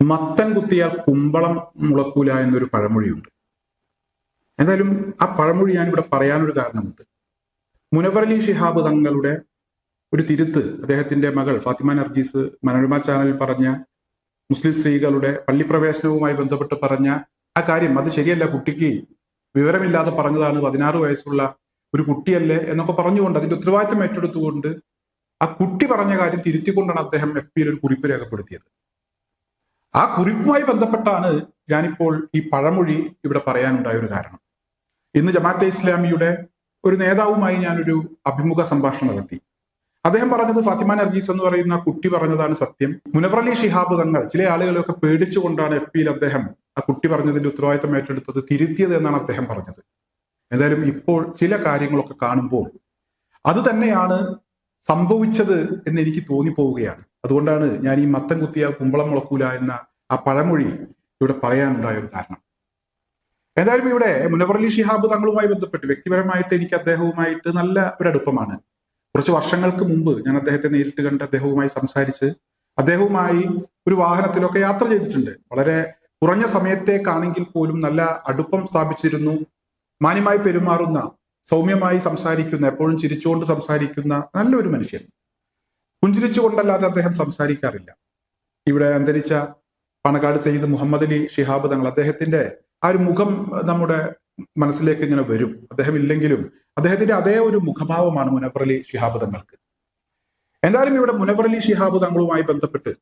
മത്തൻ കുത്തിയാൽ കുമ്പളം മുളക്കൂല എന്നൊരു പഴമൊഴിയുണ്ട്. എന്തായാലും ആ പഴമൊഴി ഞാനിവിടെ പറയാനൊരു കാരണമുണ്ട്. മുനവറലി ഷിഹാബ് തങ്ങളുടെ ഒരു തിരുത്ത് അദ്ദേഹത്തിന്റെ മകൾ ഫാത്തിമ നർഗീസ് മനോരമ ചാനലിൽ പറഞ്ഞ മുസ്ലിം സ്ത്രീകളുടെ പള്ളിപ്രവേശനവുമായി ബന്ധപ്പെട്ട് പറഞ്ഞ ആ കാര്യം അത് ശരിയല്ല കുട്ടിക്ക് വിവരമില്ലാതെ പറഞ്ഞതാണ് പതിനാറ് വയസ്സുള്ള ഒരു കുട്ടിയല്ലേ എന്നൊക്കെ പറഞ്ഞുകൊണ്ട് അതിന്റെ ഉത്തരവാദിത്തം ഏറ്റെടുത്തുകൊണ്ട് ആ കുട്ടി പറഞ്ഞ കാര്യം തിരുത്തിക്കൊണ്ടാണ് അദ്ദേഹം എഫ് പിയിൽ ഒരു കുറിപ്പ് രേഖപ്പെടുത്തിയത്. ആ കുറിപ്പുമായി ബന്ധപ്പെട്ടാണ് ഞാനിപ്പോൾ ഈ പഴമൊഴി ഇവിടെ പറയാനുണ്ടായ ഒരു കാരണം. ഇന്ന് ജമാഅത്തെ ഇസ്ലാമിയുടെ ഒരു നേതാവുമായി ഞാനൊരു അഭിമുഖ സംഭാഷണം നടത്തി. അദ്ദേഹം പറഞ്ഞത് ഫാത്തിമ നർഗീസ് എന്ന് പറയുന്ന കുട്ടി പറഞ്ഞതാണ് സത്യം. മുനവറലി ഷിഹാബ് തങ്ങൾ ചില ആളുകളെയൊക്കെ പേടിച്ചുകൊണ്ടാണ് എഫ് പിയിൽ അദ്ദേഹം ആ കുട്ടി പറഞ്ഞതിന്റെ ഉത്തരവാദിത്തം ഏറ്റെടുത്തത് തിരുത്തിയത് എന്നാണ് അദ്ദേഹം പറഞ്ഞത്. എന്തായാലും ഇപ്പോൾ ചില കാര്യങ്ങളൊക്കെ കാണുമ്പോൾ അത് തന്നെയാണ് സംഭവിച്ചത് എന്ന് എനിക്ക് തോന്നിപ്പോവുകയാണ്. അതുകൊണ്ടാണ് ഞാൻ ഈ മത്തം കുത്തിയാൽ കുമ്പളം മുളക്കൂല എന്ന ആ പഴമൊഴി ഇവിടെ പറയാനുണ്ടായ ഒരു കാരണം. ഏതായാലും ഇവിടെ മുനവറലി ഷിഹാബ് തങ്ങളുമായി ബന്ധപ്പെട്ട് വ്യക്തിപരമായിട്ട് എനിക്ക് അദ്ദേഹവുമായിട്ട് നല്ല ഒരു അടുപ്പമാണ്. കുറച്ച് വർഷങ്ങൾക്ക് മുമ്പ് ഞാൻ അദ്ദേഹത്തെ നേരിട്ട് കണ്ട് അദ്ദേഹവുമായി സംസാരിച്ച് അദ്ദേഹവുമായി ഒരു വാഹനത്തിലൊക്കെ യാത്ര ചെയ്തിട്ടുണ്ട്. വളരെ കുറഞ്ഞ സമയത്തേക്കാണെങ്കിൽ പോലും നല്ല അടുപ്പം സ്ഥാപിച്ചിരുന്നു. മാന്യമായി പെരുമാറുന്ന സൗമ്യമായി സംസാരിക്കുന്ന എപ്പോഴും ചിരിച്ചുകൊണ്ട് സംസാരിക്കുന്ന നല്ലൊരു മനുഷ്യൻ. പുഞ്ചിരിച്ചുകൊണ്ടല്ലാതെ അദ്ദേഹം സംസാരിക്കാറില്ല. ഇവിടെ അന്തരിച്ച പണക്കാട് സയ്യിദ് മുഹമ്മദ് അലി ഷിഹാബ് തങ്ങൾ അദ്ദേഹത്തിന്റെ ആ ഒരു മുഖം നമ്മുടെ മനസ്സിലേക്ക് ഇങ്ങനെ വരും. അദ്ദേഹം ഇല്ലെങ്കിലും അദ്ദേഹത്തിന്റെ അതേ ഒരു മുഖഭാവമാണ് മുനവർ അലി ഷിഹാബ് തങ്ങൾക്ക്. എന്തായാലും ഇവിടെ മുനവർ അലി ഷിഹാബ് തങ്ങളുമായി ബന്ധപ്പെട്ട്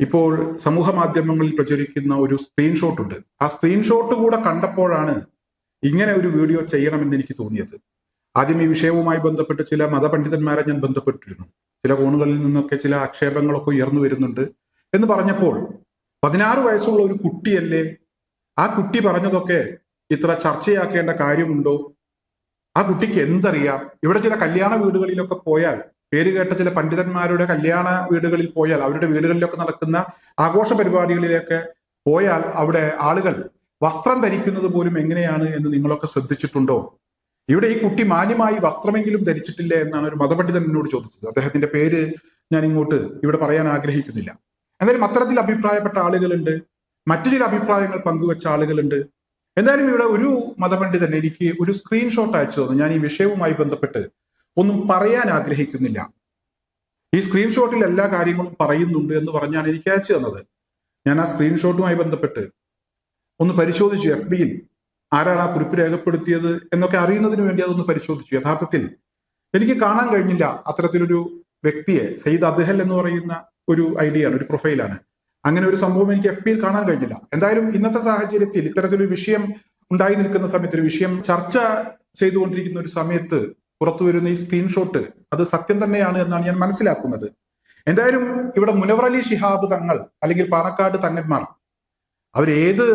ഇപ്പോൾ സമൂഹ മാധ്യമങ്ങളിൽ പ്രചരിക്കുന്ന ഒരു സ്ക്രീൻഷോട്ട് ഉണ്ട്. ആ സ്ക്രീൻഷോട്ട് കൂടെ കണ്ടപ്പോഴാണ് ഇങ്ങനെ ഒരു വീഡിയോ ചെയ്യണമെന്ന് എനിക്ക് തോന്നിയത്. ആദ്യം ഈ വിഷയവുമായി ബന്ധപ്പെട്ട് ചില മതപണ്ഡിതന്മാരെ ഞാൻ ബന്ധപ്പെട്ടിരുന്നു. ചില കോണുകളിൽ നിന്നൊക്കെ ചില ആക്ഷേപങ്ങളൊക്കെ ഉയർന്നു വരുന്നുണ്ട് എന്ന് പറഞ്ഞപ്പോൾ പതിനാറ് വയസ്സുള്ള ഒരു കുട്ടിയല്ലേ? ആ കുട്ടി പറഞ്ഞതൊക്കെ ഇത്ര ചർച്ചയാക്കേണ്ട കാര്യമുണ്ടോ? ആ കുട്ടിക്ക് എന്തറിയാം? ഇവിടെ ചില കല്യാണ വീടുകളിലൊക്കെ പോയാൽ പേര് കേട്ട ചില പണ്ഡിതന്മാരുടെ കല്യാണ വീടുകളിൽ പോയാൽ അവരുടെ വീടുകളിലൊക്കെ നടക്കുന്ന ആഘോഷ പരിപാടികളിലൊക്കെ പോയാൽ അവിടെ ആളുകൾ വസ്ത്രം ധരിക്കുന്നത് പോലും എങ്ങനെയാണ് എന്ന് നിങ്ങളൊക്കെ ശ്രദ്ധിച്ചിട്ടുണ്ടോ? ഇവിടെ ഈ കുട്ടി മാന്യമായി വസ്ത്രമെങ്കിലും ധരിച്ചിട്ടില്ല എന്നാണ് ഒരു മതപണ്ഡിതൻ എന്നോട് ചോദിച്ചത്. അദ്ദേഹത്തിന്റെ പേര് ഞാൻ ഇങ്ങോട്ട് ഇവിടെ പറയാൻ ആഗ്രഹിക്കുന്നില്ല. എന്തായാലും അത്തരത്തിൽ അഭിപ്രായപ്പെട്ട ആളുകളുണ്ട്. മറ്റു ചില അഭിപ്രായങ്ങൾ പങ്കുവച്ച ആളുകളുണ്ട്. എന്തായാലും ഇവിടെ ഒരു മതപണ്ഡിതൻ എനിക്ക് ഒരു സ്ക്രീൻഷോട്ട് അയച്ചു തന്നു. ഞാൻ ഈ വിഷയവുമായി ബന്ധപ്പെട്ട് ഒന്നും പറയാൻ ആഗ്രഹിക്കുന്നില്ല. ഈ സ്ക്രീൻഷോട്ടിൽ എല്ലാ കാര്യങ്ങളും പറയുന്നുണ്ട് എന്ന് പറഞ്ഞാണ് എനിക്ക് അയച്ചു തന്നത്. ഞാൻ ആ സ്ക്രീൻഷോട്ടുമായി ബന്ധപ്പെട്ട് ഒന്ന് പരിശോധിച്ചു. എഫ് ബിയിൽ ആരാണ് ആ കുറിപ്പ് രേഖപ്പെടുത്തിയത് എന്നൊക്കെ അറിയുന്നതിന് വേണ്ടി അതൊന്ന് പരിശോധിച്ചു. യഥാർത്ഥത്തിൽ എനിക്ക് കാണാൻ കഴിഞ്ഞില്ല അത്തരത്തിലൊരു വ്യക്തിയെ സയ്യിദ് അദ്ഹൽ എന്ന് പറയുന്ന ഒരു ഐഡിയ ആണ് ഒരു പ്രൊഫൈലാണ് അങ്ങനെ ഒരു സംഭവം എനിക്ക് എഫ് പിയിൽ കാണാൻ കഴിഞ്ഞില്ല. എന്തായാലും ഇന്നത്തെ സാഹചര്യത്തിൽ ഇത്തരത്തിലൊരു വിഷയം ഉണ്ടായി നിൽക്കുന്ന സമയത്ത് ഒരു വിഷയം ചർച്ച ചെയ്തുകൊണ്ടിരിക്കുന്ന ഒരു സമയത്ത് പുറത്തു വരുന്ന ഈ സ്ക്രീൻഷോട്ട് അത് സത്യം തന്നെയാണ് എന്നാണ് ഞാൻ മനസ്സിലാക്കുന്നത്. എന്തായാലും ഇവിടെ മുനവറലി ഷിഹാബ് തങ്ങൾ അല്ലെങ്കിൽ പാണക്കാട് തങ്ങന്മാർ അവരേത്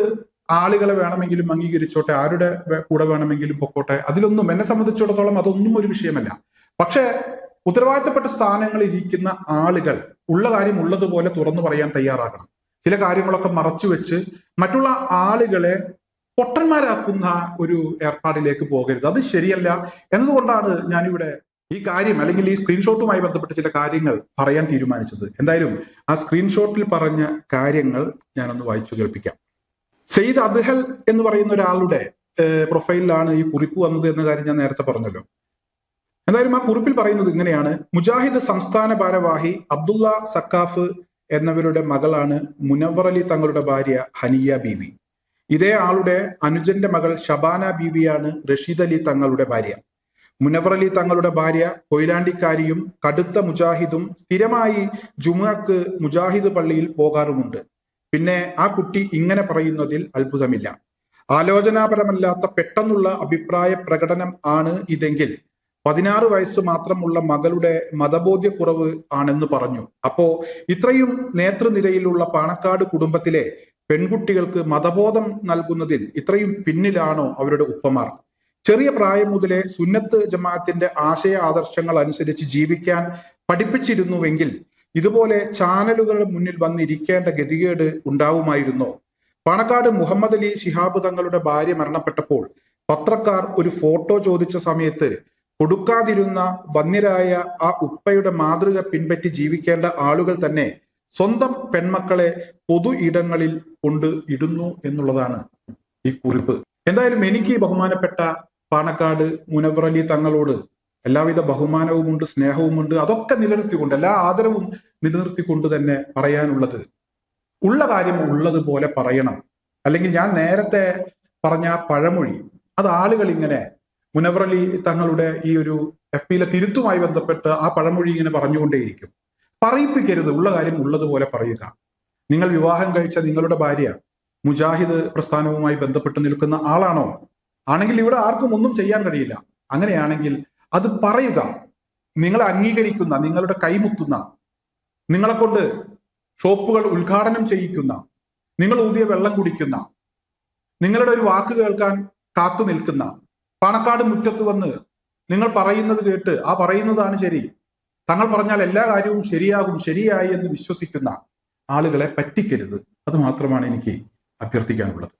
ആളുകളെ വേണമെങ്കിലും അംഗീകരിച്ചോട്ടെ ആരുടെ കൂടെ വേണമെങ്കിലും പൊക്കോട്ടെ അതിലൊന്നും എന്നെ സംബന്ധിച്ചിടത്തോളം അതൊന്നും ഒരു വിഷയമല്ല. പക്ഷേ ഉത്തരവാദിത്തപ്പെട്ട സ്ഥാനങ്ങളിൽ ഇരിക്കുന്ന ആളുകൾ ഉള്ള കാര്യം ഉള്ളതുപോലെ തുറന്നു പറയാൻ തയ്യാറാകണം. ചില കാര്യങ്ങളൊക്കെ മറച്ചു വെച്ച് മറ്റുള്ള ആളുകളെ പൊട്ടന്മാരാക്കുന്ന ഒരു ഏർപ്പാടിലേക്ക് പോകരുത്. അത് ശരിയല്ല എന്നതുകൊണ്ടാണ് ഞാനിവിടെ ഈ കാര്യം അല്ലെങ്കിൽ ഈ സ്ക്രീൻഷോട്ടുമായി ബന്ധപ്പെട്ട ചില കാര്യങ്ങൾ പറയാൻ തീരുമാനിച്ചത്. എന്തായാലും ആ സ്ക്രീൻഷോട്ടിൽ പറഞ്ഞ കാര്യങ്ങൾ ഞാനൊന്ന് വായിച്ചു കേൾപ്പിക്കാം. സെയ്ദ് അദ്ഹൽ എന്ന് പറയുന്ന ഒരാളുടെ പ്രൊഫൈലിലാണ് ഈ കുറിപ്പ് വന്നത് എന്ന കാര്യം ഞാൻ നേരത്തെ പറഞ്ഞല്ലോ. എന്തായാലും ആ കുറിപ്പിൽ പറയുന്നത് ഇങ്ങനെയാണ്. മുജാഹിദ് സംസ്ഥാന ഭാരവാഹി അബ്ദുള്ള സക്കാഫ് എന്നവരുടെ മകളാണ് മുനവർ അലി തങ്ങളുടെ ഭാര്യ ഹനിയ ബീവി. ഇതേ ആളുടെ അനുജന്റെ മകൾ ഷബാന ബീവിയാണ് റഷീദ് അലി തങ്ങളുടെ ഭാര്യ. മുനവർ അലി തങ്ങളുടെ ഭാര്യ കൊയിലാണ്ടിക്കാരിയും കടുത്ത മുജാഹിദും സ്ഥിരമായി ജുമുഅക്ക് മുജാഹിദ് പള്ളിയിൽ പോകാറുമുണ്ട്. പിന്നെ ആ കുട്ടി ഇങ്ങനെ പറയുന്നതിൽ അത്ഭുതമില്ല. ആലോചനാപരമല്ലാത്ത പെട്ടെന്നുള്ള അഭിപ്രായ പ്രകടനം ആണ് ഇതെങ്കിൽ പതിനാറ് വയസ്സ് മാത്രമുള്ള മകളുടെ മതബോധ്യക്കുറവ് ആണെന്ന് പറഞ്ഞു. അപ്പോ ഇത്രയും നേതൃനിരയിലുള്ള പാണക്കാട് കുടുംബത്തിലെ പെൺകുട്ടികൾക്ക് മതബോധം നൽകുന്നതിൽ ഇത്രയും പിന്നിലാണോ അവരുടെ ഉപ്പമാർ? ചെറിയ പ്രായം മുതലേ സുന്നത്ത് ജമാഅത്തിന്റെ ആശയ ആദർശങ്ങൾ അനുസരിച്ച് ജീവിക്കാൻ പഠിപ്പിച്ചിരുന്നുവെങ്കിൽ ഇതുപോലെ ചാനലുകളുടെ മുന്നിൽ വന്നിരിക്കേണ്ട ഗതികേട് ഉണ്ടാവുമായിരുന്നോ? പാണക്കാട് മുഹമ്മദ് അലി ശിഹാബ് തങ്ങളുടെ ഭാര്യ മരണപ്പെട്ടപ്പോൾ പത്രക്കാർ ഒരു ഫോട്ടോ ചോദിച്ച സമയത്ത് കൊടുക്കാതിരുന്ന വന്യരായ ആ ഉപ്പയുടെ മാതൃക പിൻപറ്റി ജീവിക്കേണ്ട ആളുകൾ തന്നെ സ്വന്തം പെൺമക്കളെ പൊതു ഇടങ്ങളിൽ കൊണ്ട് ഇടുന്നു എന്നുള്ളതാണ് ഈ കുറിപ്പ്. എന്തായാലും എനിക്ക് ബഹുമാനപ്പെട്ട പാണക്കാട് മുനവറലി തങ്ങളോട് എല്ലാവിധ ബഹുമാനവുമുണ്ട് സ്നേഹവുമുണ്ട് അതൊക്കെ നിലനിർത്തിക്കൊണ്ട് എല്ലാ ആദരവും നിലനിർത്തിക്കൊണ്ട് തന്നെ പറയാനുള്ളത്. ഉള്ള കാര്യം ഉള്ളതുപോലെ പറയണം. അല്ലെങ്കിൽ ഞാൻ നേരത്തെ പറഞ്ഞ പഴമൊഴി അത് ആളുകൾ ഇങ്ങനെ മുനവറലി തങ്ങളുടെ ഈ ഒരു എഫ് പിയിലെ തിരുത്തുമായി ബന്ധപ്പെട്ട് ആ പഴമൊഴി ഇങ്ങനെ പറഞ്ഞുകൊണ്ടേയിരിക്കും. പറയിപ്പിക്കരുത് ഉള്ള കാര്യം ഉള്ളതുപോലെ പറയുക. നിങ്ങൾ വിവാഹം കഴിച്ച നിങ്ങളുടെ ഭാര്യ മുജാഹിദ് പ്രസ്ഥാനവുമായി ബന്ധപ്പെട്ട് നിൽക്കുന്ന ആളാണോ? ആണെങ്കിൽ ഇവിടെ ആർക്കും ഒന്നും ചെയ്യാൻ കഴിയില്ല. അങ്ങനെയാണെങ്കിൽ അത് പറയുക. നിങ്ങളെ അംഗീകരിക്കുന്ന നിങ്ങളുടെ കൈമുത്തുന്ന നിങ്ങളെ കൊണ്ട് ഷോപ്പുകൾ ഉദ്ഘാടനം ചെയ്യിക്കുന്ന നിങ്ങൾ ഊതിയ വെള്ളം കുടിക്കുന്ന നിങ്ങളുടെ ഒരു വാക്ക് കേൾക്കാൻ കാത്തു നിൽക്കുന്ന പാണക്കാട് മുറ്റത്ത് വന്ന് നിങ്ങൾ പറയുന്നത് കേട്ട് ആ പറയുന്നതാണ് ശരി. തങ്ങൾ പറഞ്ഞാൽ എല്ലാ കാര്യവും ശരിയാകും ശരിയായി എന്ന് വിശ്വസിക്കുന്ന ആളുകളെ പറ്റിക്കരുത്. അത് മാത്രമാണ് എനിക്ക് അഭ്യർത്ഥിക്കാനുള്ളത്.